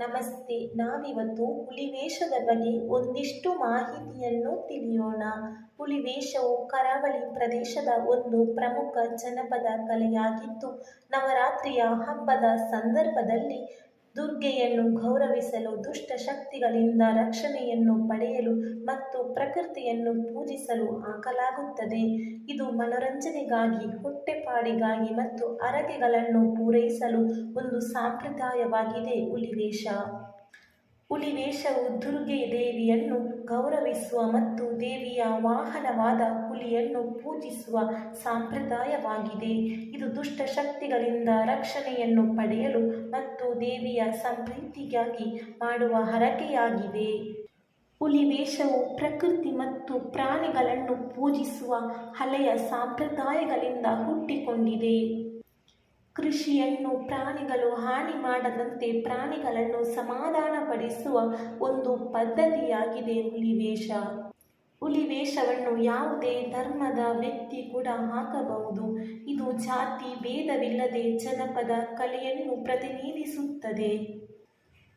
ನಮಸ್ತೆ ನಾವಿವತ್ತು ಹುಲಿವೇಷದ ಬಗ್ಗೆ ಒಂದಿಷ್ಟು ಮಾಹಿತಿಯನ್ನು ತಿಳಿಯೋಣ. ಹುಲಿವೇಷವು ಕರಾವಳಿ ಪ್ರದೇಶದ ಒಂದು ಪ್ರಮುಖ ಜನಪದ ಕಲೆಯಾಗಿದ್ದು ನವರಾತ್ರಿಯ ಹಬ್ಬದ ಸಂದರ್ಭದಲ್ಲಿ ದುರ್ಗೆಯನ್ನು ಗೌರವಿಸಲು ದುಷ್ಟ ಶಕ್ತಿಗಳಿಂದ ರಕ್ಷಣೆಯನ್ನು ಪಡೆಯಲು ಮತ್ತು ಪ್ರಕೃತಿಯನ್ನು ಪೂಜಿಸಲು ಹಾಕಲಾಗುತ್ತದೆ ಇದು ಮನೋರಂಜನೆಗಾಗಿ, ಹೊಟ್ಟೆಪಾಡಿಗಾಗಿ ಮತ್ತು ಹರಕೆಗಳನ್ನು ಪೂರೈಸಲು ಒಂದು ಸಂಪ್ರದಾಯವಾಗಿದೆ. ಹುಲಿವೇಷ ಹುಲಿವೇಷವು ದುರ್ಗೆ ದೇವಿಯನ್ನು ಗೌರವಿಸುವ ಮತ್ತು ದೇವಿಯ ವಾಹನವಾದ ಹುಲಿಯನ್ನು ಪೂಜಿಸುವ ಸಂಪ್ರದಾಯವಾಗಿದೆ. ಇದು ದುಷ್ಟ ಶಕ್ತಿಗಳಿಂದ ರಕ್ಷಣೆಯನ್ನು ಪಡೆಯಲು ಮತ್ತು ದೇವಿಯ ಸಂಪ್ರೀತಿಗಾಗಿ ಮಾಡುವ ಹರಕೆಯಾಗಿದೆ ಹುಲಿವೇಷವು ಪ್ರಕೃತಿ ಮತ್ತು ಪ್ರಾಣಿಗಳನ್ನು ಪೂಜಿಸುವ ಹಳೆಯ ಸಂಪ್ರದಾಯಗಳಿಂದ ಹುಟ್ಟಿಕೊಂಡಿದೆ. ಕೃಷಿಯನ್ನು ಪ್ರಾಣಿಗಳು ಹಾನಿ ಮಾಡದಂತೆ ಪ್ರಾಣಿಗಳನ್ನು ಸಮಾಧಾನಪಡಿಸುವ ಒಂದು ಪದ್ಧತಿಯಾಗಿದೆ ಹುಲಿವೇಷ. ಹುಲಿವೇಷವನ್ನು ಯಾವುದೇ ಧರ್ಮದ ವ್ಯಕ್ತಿ ಕೂಡ ಹಾಕಬಹುದು. ಇದು ಜಾತಿ ಭೇದವಿಲ್ಲದೆ ಜನಪದ ಕಲೆಯನ್ನು ಪ್ರತಿನಿಧಿಸುತ್ತದೆ.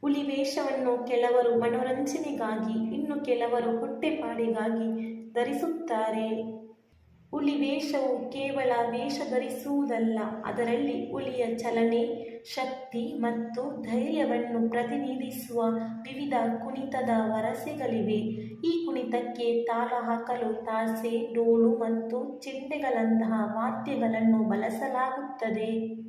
ಹುಲಿವೇಷವನ್ನು ಕೆಲವರು ಮನೋರಂಜನೆಗಾಗಿ, ಇನ್ನು ಕೆಲವರು ಹೊಟ್ಟೆಪಾಡಿಗಾಗಿ ಧರಿಸುತ್ತಾರೆ. ಹುಲಿವೇಷವು ಕೇವಲ ವೇಷ ಧರಿಸುವುದಲ್ಲ, ಅದರಲ್ಲಿ ಹುಲಿಯ ಚಲನೆ, ಶಕ್ತಿ ಮತ್ತು ಧೈರ್ಯವನ್ನು ಪ್ರತಿನಿಧಿಸುವ ವಿವಿಧ ಕುಣಿತದ ವರಸೆಗಳಿವೆ. ಈ ಕುಣಿತಕ್ಕೆ ತಾಳ ಹಾಕಲು ತಾಸೆ, ಡೋಲು ಮತ್ತು ಚಿಂಡೆಗಳಂತಹ ವಾದ್ಯಗಳನ್ನು ಬಳಸಲಾಗುತ್ತದೆ.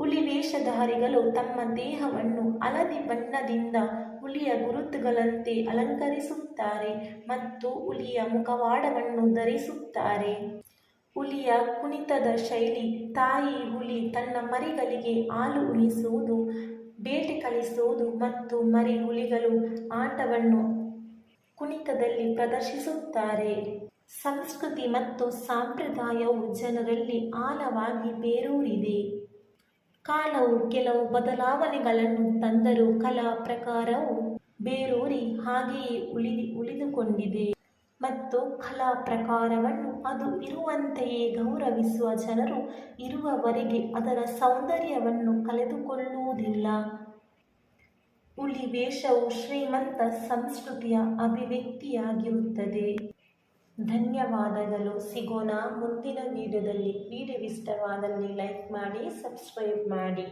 ಹುಲಿ ವೇಷಧಾರಿಗಳು ತಮ್ಮ ದೇಹವನ್ನು ಹಳದಿ ಬಣ್ಣದಿಂದ ಹುಲಿಯ ಗುರುತುಗಳಂತೆ ಅಲಂಕರಿಸುತ್ತಾರೆ ಮತ್ತು ಹುಲಿಯ ಮುಖವಾಡವನ್ನು ಧರಿಸುತ್ತಾರೆ. ಹುಲಿಯ ಕುಣಿತದ ಶೈಲಿ, ತಾಯಿ ಹುಲಿ ತನ್ನ ಮರಿಗಳಿಗೆ ಹಾಲು ಉಣಿಸುವುದು, ಬೇಟೆ ಕಳಿಸುವುದು ಮತ್ತು ಮರಿ ಹುಲಿಗಳು ಆಟವನ್ನು ಕುಣಿತದಲ್ಲಿ ಪ್ರದರ್ಶಿಸುತ್ತಾರೆ. ಸಂಸ್ಕೃತಿ ಮತ್ತು ಸಂಪ್ರದಾಯವು ಜನರಲ್ಲಿ ಆಳವಾಗಿ ಬೇರೂರಿದೆ. ಕಾಲವು ಕೆಲವು ಬದಲಾವಣೆಗಳನ್ನು ತಂದರೂ ಕಲಾ ಪ್ರಕಾರವು ಬೇರೂರಿ ಹಾಗೆಯೇ ಉಳಿ, ಉಳಿದುಕೊಂಡಿದೆ. ಮತ್ತು ಕಲಾ ಪ್ರಕಾರವನ್ನು ಅದು ಇರುವಂತೆಯೇ ಗೌರವಿಸುವ ಜನರು ಇರುವವರೆಗೆ ಅದರ ಸೌಂದರ್ಯವನ್ನು ಕಳೆದುಕೊಳ್ಳುವುದಿಲ್ಲ. ಹುಲಿ ಶ್ರೀಮಂತ ಸಂಸ್ಕೃತಿಯ ಅಭಿವ್ಯಕ್ತಿಯಾಗಿರುತ್ತದೆ. ಧನ್ಯವಾದಗಳು. ಸಿಗೋಣ ಮುಂದಿನ ವಿಡಿಯೋದಲ್ಲಿ. ವಿಡಿಯೋ ಇಷ್ಟವಾದಲ್ಲಿ ಲೈಕ್ ಮಾಡಿ ಸಬ್ಸ್ಕ್ರೈಬ್ ಮಾಡಿ.